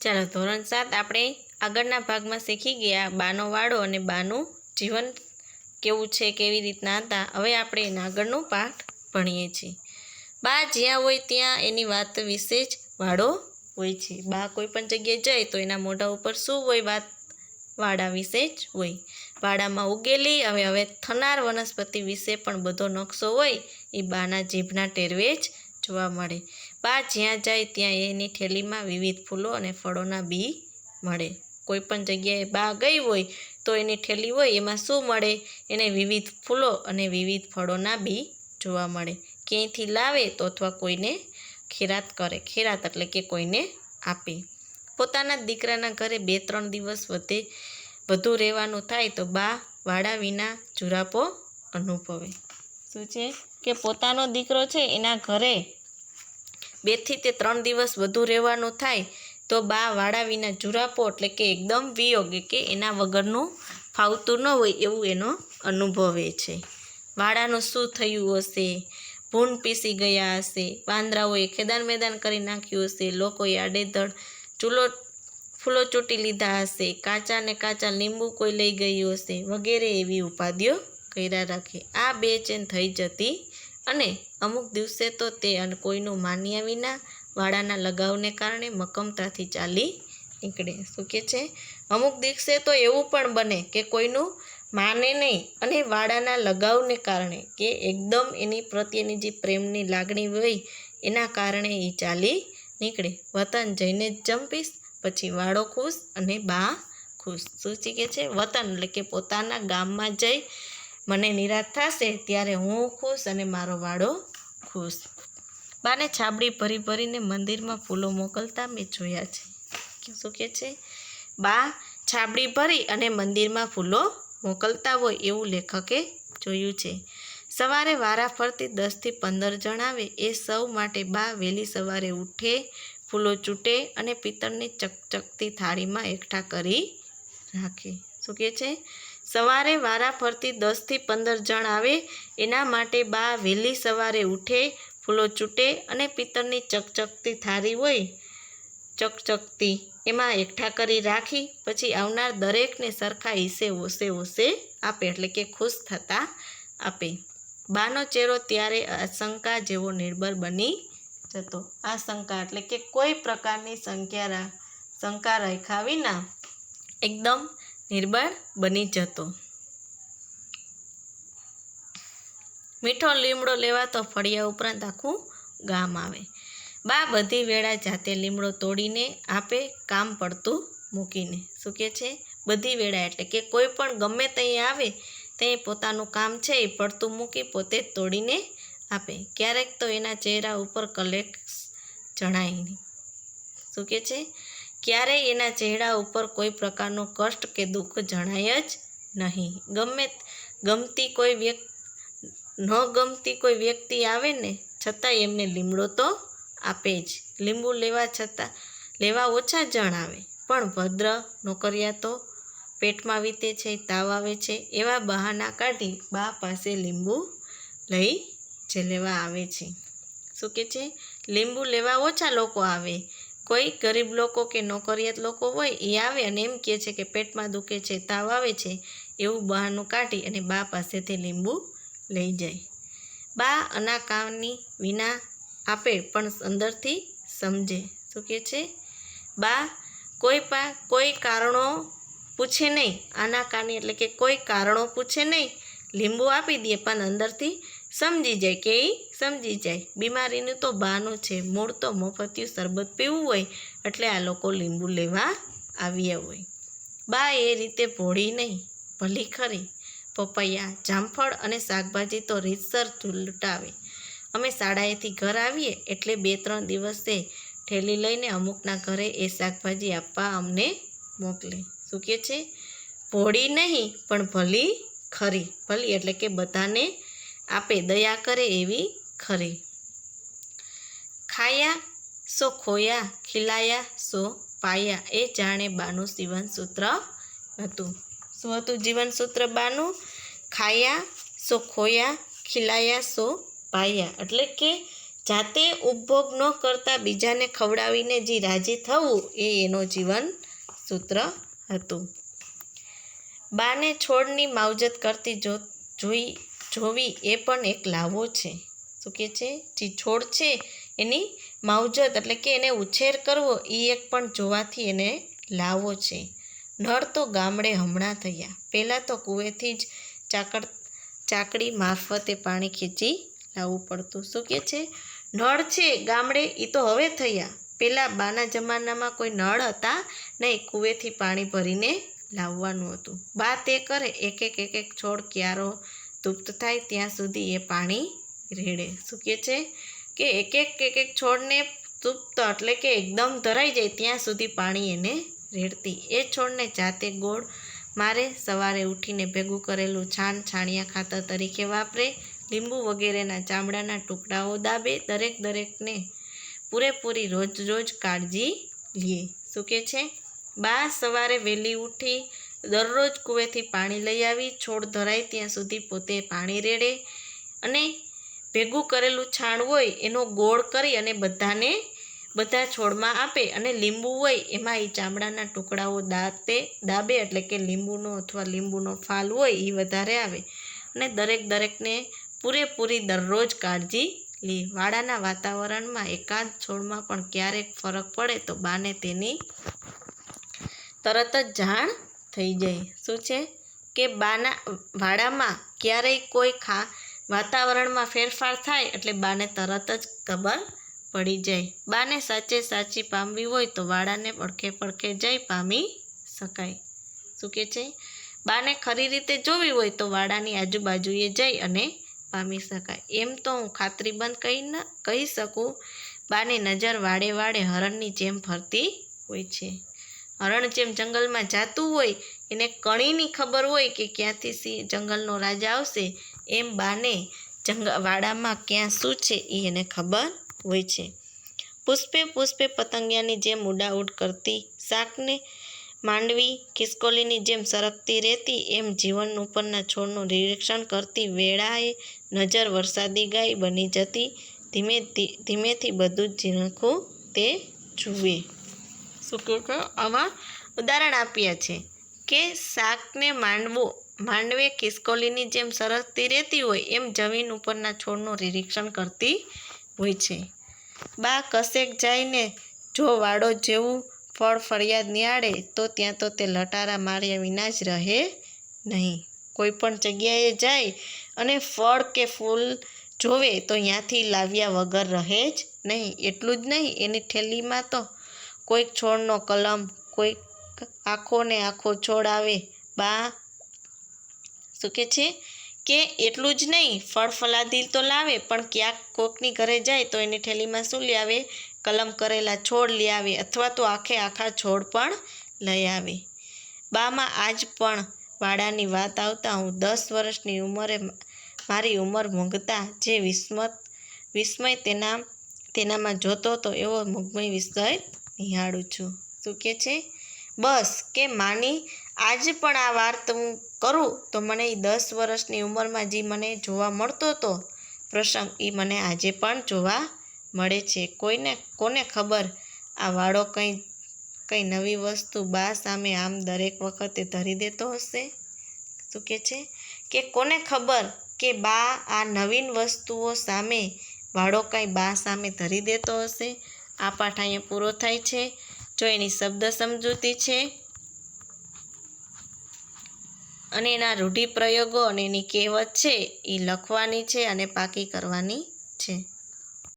ચાલો ધોરણ સાત આપણે આગળના ભાગમાં શીખી ગયા બાનો વાડો અને બાનું જીવન કેવું છે, કેવી રીતના હતા. હવે આપણે એના આગળનો પાઠ ભણીએ છીએ. બા જ્યાં હોય ત્યાં એની વાત વિશે જ વાડો હોય છે. બા કોઈ પણ જગ્યાએ જાય તો એના મોઢા ઉપર શું હોય વાત વાડા વિશે જ હોય. વાડામાં ઉગેલી, હવે હવે થનાર વનસ્પતિ વિશે પણ બધો નકશો હોય એ બાના જીભના ટેરવે જ જોવા મળે. બા જ્યાં જાય ત્યાં એની થેલીમાં વિવિધ ફૂલો અને ફળોના બી મળે. કોઈ પણ જગ્યાએ બા ગઈ હોય તો એની ઠેલી હોય, એમાં શું મળે એને વિવિધ ફૂલો અને વિવિધ ફળોના બી જોવા મળે. ક્યાંયથી લાવે તો અથવા કોઈને ખેરાત કરે. ખેરાત એટલે કે કોઈને આપે. પોતાના દીકરાના ઘરે બે ત્રણ દિવસ વધે વધુ રહેવાનું થાય તો બા વાડા વિના જુરાપો અનુભવે. શું છે? કે પોતાનો દીકરો છે એના ઘરે બેથી તે ત્રણ દિવસ વધુ રહેવાનું થાય, તો બા વાડા વિના જુરાપો એટલે કે એકદમ વિયોગ કે એના વગરનું ફાવતું ન હોય એવું એનો અનુભવે છે. વાડાનું શું થયું હશે? ભૂન પીસી ગયા હશે, વાંદરાઓએ ખેદાન મેદાન કરી નાખ્યું હશે, લોકોએ આડેધડ ચૂલો, ફૂલો ચૂંટી લીધા હશે, કાચા ને કાચા લીંબુ કોઈ લઈ ગયું હશે, વગેરે એવી ઉપાધિઓ કર્યા રાખે. આ બેચેન થઈ જતી અને અમુક દિવસે તો તે અને કોઈનું માન્યા વિના વાડાના લગાવને કારણે મક્કમતાથી ચાલી નીકળે. શું કે છે? અમુક દિવસે તો એવું પણ બને કે કોઈનું માને નહીં અને વાડાના લગાવને કારણે કે એકદમ એની પ્રત્યેની જે પ્રેમની લાગણી હોય એના કારણે એ ચાલી નીકળે. વતન જઈને જ જંપીશ, પછી વાળો ખુશ અને બા ખુશ. શું શીખે છે? વતન એટલે કે પોતાના ગામમાં જઈ મને નિરાશ થશે ત્યારે હું ખુશ અને મારો વાડો ખુશ. બાને છાબડી ભરી ભરીને મંદિરમાં ફૂલો મોકલતા મેં જોયા છે. શું કહે છે? બા, છાબડી ભરી અને મંદિરમાં ફૂલો મોકલતા હોય એવું લેખકે જોયું છે. સવારે વારા ફરતી દસથી પંદર જણ આવે એ સૌ માટે બા વહેલી સવારે ઉઠે, ફૂલો ચૂંટે અને પિત્તળની ચકચકતી થાળીમાં એકઠા કરી રાખે. શું કહે છે? સવારે વારા ફરતી દસથી પંદર જણ આવે, એના માટે બા વહેલી સવારે ઉઠે, ફૂલો ચૂંટે અને પિત્તળની ચકચકતી થારી હોય, ચકચકતી. એમાં એકઠા કરી રાખી, પછી આવનાર દરેકને સરખા હિસ્સે ઓસે ઓસે આપે, એટલે કે ખુશ થતા આપે. બાનો ચહેરો ત્યારે આશંકા જેવો નિર્ભર બની જતો. આ શંકા એટલે કે કોઈ પ્રકારની સંખ્યા શંકા રાખ્યા વિના એકદમ નિર્બળ બની જતો. મીઠો લીમડો લેવા તો ફળિયા ઉપરાંત આખું ગામ આવે. બા બધી વેળા જાતે લીમડો તોડીને આપે કામ પડતું મૂકીને. શું કહે છે? બધી વેળા એટલે કે કોઈ પણ ગમે ત્યાં આવે ત્યાં પોતાનું કામ છે એ પડતું મૂકી પોતે તોડીને આપે. ક્યારેક તો એના ચહેરા ઉપર કલેક્સ જણાય નહીં. શું કહે છે? ક્યારેય એના ચહેરા ઉપર કોઈ પ્રકારનું કષ્ટ કે દુઃખ જણાય જ નહીં. ગમે ગમતી કોઈ વ્યક્તિ, ન ગમતી કોઈ વ્યક્તિ આવે ને, છતાંય એમને લીમડો તો આપે જ. લીંબુ લેવા છતાં, લેવા ઓછા જણ આવે પણ ભદ્ર નોકરિયા તો પેટમાં વીતે છે, તાવ આવે છે, એવા બહાના કાઢી બા પાસે લીંબુ લઈ જે લેવા આવે છે. શું કે છે? લીંબુ લેવા ઓછા લોકો આવે. કોઈ ગરીબ લોકો કે નોકરિયાત લોકો હોય એ આવે અને એમ કહે છે કે પેટમાં દુખે છે, તાવ આવે છે, એવું બહાનું કાઢી અને બા પાસેથી લીંબુ લઈ જાય. બા અનાકાની વિના આપે પણ અંદરથી સમજે. શું કહે છે? બા, કોઈ પા, કોઈ કારણો પૂછે નહીં. આના કાની એટલે કે કોઈ કારણો પૂછે નહીં. લીંબુ આપી દે પણ અંદરથી સમજી જાય કે એ સમજી જાય. બીમારીનું તો બહાનું છે. મૂળ તો મફતિયું શરબત પીવું હોય એટલે આ લોકો લીંબુ લેવા આવ્યા હોય. બા એ રીતે ભોળી નહીં, ભલી ખરી. પપૈયા, જામફળ અને શાકભાજી તો રીતસર લૂંટાવે. અમે શાળાએથી ઘર આવીએ એટલે બે ત્રણ દિવસે ઠેલી લઈને અમુકના ઘરે એ શાકભાજી આપવા અમને મોકલે. શું કહે છે? ભોળી નહીં, પણ ભલી ખરી. ભલી એટલે કે બધાને આપે દયા કરે એવી ખરી. ખાયા સો ખોયા, ખીલાયા સો પાયા, એ જાણે બાનું જીવન સૂત્ર હતું. શું હતું જીવન સૂત્ર બાનું? ખાયા સો ખોયા, ખીલાયા સો પાયા. એટલે કે જાતે ઉપભોગ ન કરતા બીજાને ખવડાવીને જે રાજી થવું એ એનો જીવન સૂત્ર હતું. બાને છોડની માવજત કરતી જો જોઈ જોવી એ પણ એક લાવો છે. શું કહે છે? જે છોડ છે. એની માવજત એટલે કે એને ઉછેર કરવો એ એક પણ જોવાથી એને લાવો છે. નળ તો ગામડે હમણાં થયા. પહેલાં તો કૂવેથી જ ચાકડ ચાકડી મારફતે પાણી ખેંચી લાવવું પડતું. શું કહે છે? નળ છે ગામડે એ તો હવે થયા. પહેલાં બાના જમાનામાં કોઈ નળ હતા નહીં. કૂવેથી પાણી ભરીને લાવવાનું હતું. બા તે કરે, એક એક એક એક છોડ ક્યારો તૃપ્ત થાય ત્યાં સુધી એ પાણી રેડે. શું કહે છે? કે એક એક એક એક છોડને તૃપ્ત એટલે કે એકદમ ધરાઈ જાય ત્યાં સુધી પાણી એને રેડતી. એ છોડને જાતે ગોળ મારે સવારે ઉઠીને ભેગું કરેલું છાણ છાણિયા ખાતર તરીકે વાપરે, લીંબુ વગેરેના ચામડાના ટુકડાઓ દાબે, દરેક દરેકને પૂરેપૂરી રોજ રોજ કાળજી લે. શું કહે છે? બા સવારે વહેલી ઉઠી દરરોજ કૂવેથી પાણી લઈ આવી, છોડ ધરાય ત્યાં સુધી પોતે પાણી રેડે અને ભેગું કરેલું છાણ હોય એનો ગોળ કરી અને બધાને બધા છોડમાં આપે અને લીંબુ હોય એમાં એ ચામડાના ટુકડાઓ દાંતે, દાબે એટલે કે લીંબુનો અથવા લીંબુનો ફાલ હોય એ વધારે આવે. અને દરેક દરેકને પૂરેપૂરી દરરોજ કાળજી લે. વાડાના વાતાવરણમાં એકાંત છોડમાં પણ ક્યારેક ફરક પડે તો બાને તેની તરત જ જાણ થઈ જાય. શું છે? કે બાના, વાડામાં ક્યારેય કોઈ ખા, વાતાવરણમાં ફેરફાર થાય એટલે બાને તરત જ ખબર પડી જાય. બાને સાચે સાચી પામવી હોય તો વાડાને પડખે પડખે જઈ પામી શકાય. શું કહે છે? બાને ખરી રીતે જોવી હોય તો વાડાની આજુબાજુએ જઈ અને પામી શકાય. એમ તો હું ખાતરીબંધ કહી ન, કહી શકું, બાની નજર વાડે વાડે હરણની જેમ ફરતી હોય છે. હરણ જેમ જંગલમાં જાતું હોય, એને કણીની ખબર હોય કે ક્યાંથી સિંહ જંગલનો રાજા આવશે, એમ બાને જંગ, વાડામાં ક્યાં શું છે એ એને ખબર હોય છે. પુષ્પે પુષ્પે પતંગિયાની જેમ ઉડાઉડ કરતી શાકને માંડવી, ખિસકોલીની જેમ સરકતી રહેતી, એમ જીવન ઉપરના છોડનું નિરીક્ષણ કરતી વેળાએ નજર વરસાદી ગાય બની જતી ધીમે ધીમેથી બધું જ ઝીણખું તે જુએ. કહું આમાં ઉદાહરણ આપ્યા છે કે શાકને માંડવો, માંડવે ખિસકોલીની જેમ સરસતી રહેતી હોય એમ જમીન ઉપરના છોડનું નિરીક્ષણ કરતી હોય છે. બા કશેક જઈને જો વાડો જેવું ફળ ફરિયાદ નિહાળે તો ત્યાં તો તે લટારા માર્યા વિના જ રહે નહીં. કોઈ પણ જગ્યાએ જાય અને ફળ કે ફૂલ જોવે તો ત્યાંથી લાવ્યા વગર રહે જ નહીં. એટલું જ નહીં, એની થેલીમાં તો કોઈક છોડનો કલમ, કોઈક આખો ને આખો છોડ આવે. બા, શું કે છે? કે એટલું જ નહીં, ફળ ફલાદી તો લાવે, પણ ક્યાંક કોકની ઘરે જાય તો એની ઠેલીમાં શું લઈ આવે? કલમ કરેલા છોડ લઈ આવે, અથવા તો આખે આખા છોડ પણ લઈ આવે. બામાં આજ પણ વાડાની વાત આવતા હું દસ વર્ષની ઉંમરે મારી ઉંમર મૂંઘતા જે વિસ્મત, વિસ્મય તેના, તેનામાં જોતો હતો એવો મુગ્મય વિષય નિહાળું છું. શું કે છે? બસ, કે માની, આજ પણ આ વાત હું કરું, તો મને એ દસ વર્ષની ઉંમરમાં જે મને જોવા મળતો હતો, પ્રસંગ એ મને આજે પણ જોવા મળે છે. કોઈને, કોને ખબર? આ વાળો કંઈ કંઈ નવી વસ્તુ બા સામે આમ દરેક વખતે ધરી દેતો હશે? શું કે છે? કે કોને ખબર કે બા આ નવીન વસ્તુઓ સામે વાળો કાંઈ બા સામે ધરી દેતો હશે? આ પાઠ અહીંયા પૂરો થાય છે. જો એની શબ્દ સમજૂતી છે અને એના રૂઢિપ્રયોગો અને એની કહેવત છે એ લખવાની છે અને પાકી કરવાની છે.